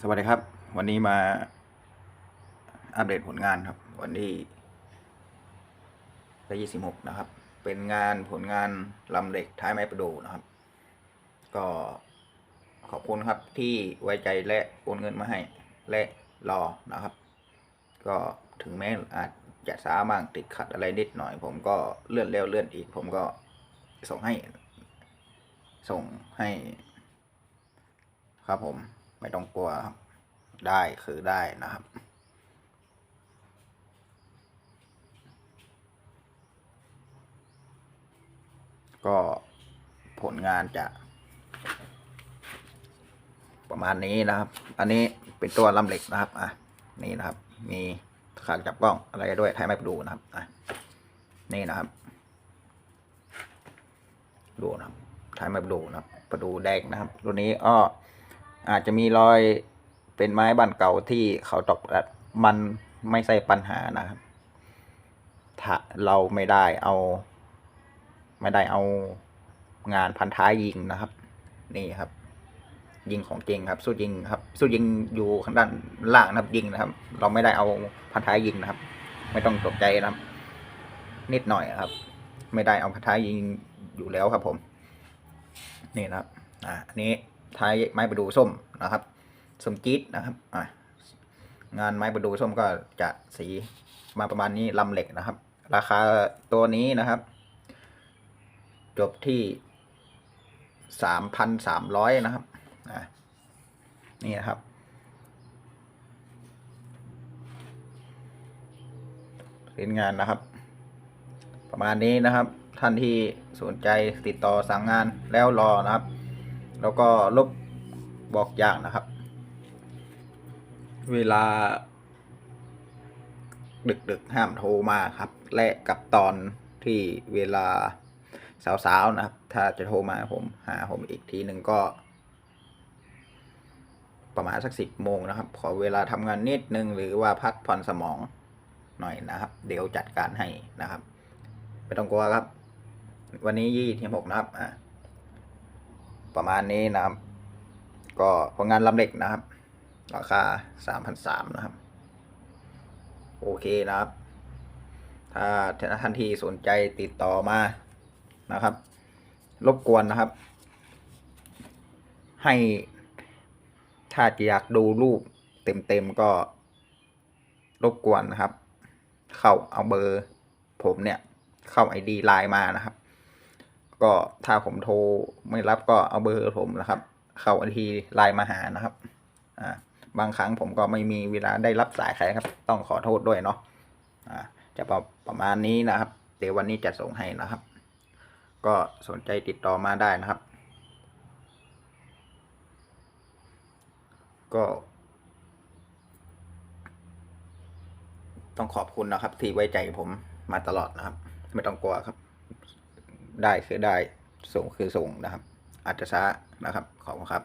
สวัสดีครับ วันนี้มาอัปเดตผลงานครับ วันที่ที่26นะครับ เป็นงานผลงานลำเหล็กท้ายไม้ประดูนะครับ ก็ขอบคุณครับที่ไว้ใจและโอนเงินมาให้ และรอนะครับ ก็ถึงแม้อาจจะช้าบ้างติดขัดอะไรนิดหน่อย ผมก็เลื่อนแล้วเลื่อนอีก ผมก็ส่งให้ ส่งให้ ครับผม ไม่ต้องกลัวครับ ได้คือได้นะครับ ก็ผลงานจะ ประมาณนี้นะครับ อันนี้เป็นตัวลำเหล็กนะครับ อะ นี่นะครับ มีขาจับกล้องอะไรด้วยไทยไม่ดูนะครับ อะ นี่นะครับ ดูนะครับไทยไม่ดูนะครับประดูแดงนะครับ ตัวนี้อ้อ อาจจะมีรอยเป็นไม้บ้านเก่าที่เขาตกแล้วมันไม่ใช่ปัญหานะครับ ถ้าเราไม่ได้เอา ไม่ได้เอางานพันท้ายยิงนะครับ นี่ครับ ยิงของจริงครับ สู้ยิงครับ สู้ยิงอยู่ข้างด้านล่างนะครับยิงนะครับ เราไม่ได้เอาพันท้ายยิงนะครับ ไม่ต้องตกใจนะครับ นิดหน่อยครับ ไม่ได้เอาพันท้ายยิงอยู่แล้วครับผม นี่นะครับ อ่าอันนี้ ท้ายไม้ประดูส้มนะครับส้มจี๊ดนะครับอะงานไม้ประดูส้มก็จะสีมาประมาณนี้ลำเหล็กนะครับ ราคาตัวนี้นะครับ จบที่สามพันสามร้อยนะครับนี่นะครับเล่นงานนะครับ ประมาณนี้นะครับท่านที่สนใจติดต่อสั่งงานแล้วรอนะครับ แล้วก็ลบบอกอย่างนะครับ เวลา ดึกๆห้ามโทรมาครับ และกับตอนที่เวลาสาวๆนะครับ ถ้าจะโทรมาผมหาผมอีกทีหนึ่งก็ ประมาณสักสิบโมงนะครับ ขอเวลาทำงานนิดนึงหรือว่าพักผ่อนสมองหน่อยนะครับ เดี๋ยวจัดการให้นะครับ ไม่ต้องกลัวครับ วันนี้ยี่ที่หกนะครับอ่า ประมาณนี้นะครับ ก็ผลงานลำเหล็กนะครับ ราคาสามพันสามนะครับ โอเคนะครับ ถ้าท่านที่สนใจติดต่อมานะครับ รบกวนนะครับ ให้ถ้าอยากดูรูปเต็มๆก็รบกวนนะครับ เข้าเอาเบอร์ผมเนี่ย เข้าไอดีไลน์มานะครับ ก็ถ้าผมโทรไม่รับก็เอาเบอร์ผมนะครับ เข้าไอทีไลน์มาหานะครับ อ่า บางครั้งผมก็ไม่มีเวลาได้รับสายใครครับ ต้องขอโทษด้วยเนาะ อ่า จะประประมาณนี้นะครับ เดี๋ยววันนี้จะส่งให้นะครับ ก็สนใจติดต่อมาได้นะครับ ก็ ต้องขอบคุณนะครับ ที่ไว้ใจผมมาตลอดนะครับ ไม่ต้องกลัวครับ ได้คือได้ส่งคือส่งนะครับ อาจจะช้านะครับขอบคุณครับ